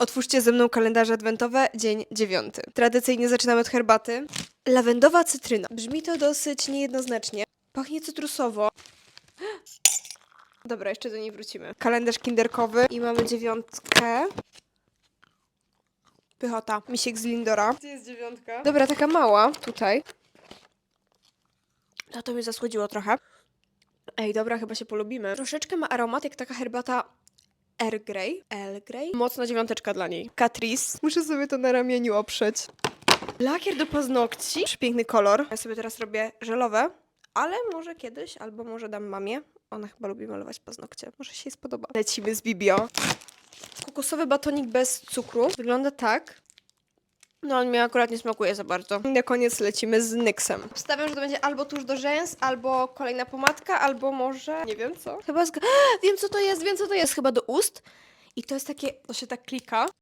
Otwórzcie ze mną kalendarze adwentowe, dzień dziewiąty. Tradycyjnie zaczynamy od herbaty. Lawendowa cytryna. Brzmi to dosyć niejednoznacznie. Pachnie cytrusowo. Dobra, jeszcze do niej wrócimy. Kalendarz kinderkowy i mamy dziewiątkę. Pychota. Misiek z Lindora. Gdzie jest dziewiątka? Dobra, taka mała. Tutaj. No to mnie zasłodziło trochę. Ej, dobra, chyba się polubimy. Troszeczkę ma aromat jak taka herbata Earl Grey. Earl Grey. Mocna dziewiąteczka dla niej. Catrice. Muszę sobie to na ramieniu oprzeć. Lakier do paznokci. Przepiękny kolor. Ja sobie teraz robię żelowe, ale może kiedyś, albo może dam mamie. Ona chyba lubi malować paznokcie. Może się jej spodoba. Lecimy z Bibio. Kokosowy batonik bez cukru. Wygląda tak. No, on mi akurat nie smakuje za bardzo. I na koniec lecimy z Nyxem. Wstawiam, że to będzie albo tuż do rzęs, albo kolejna pomadka, albo może... Nie wiem co. Chyba... Zg- wiem co to jest, wiem co to jest. Chyba do ust. I to jest takie... To się tak klika.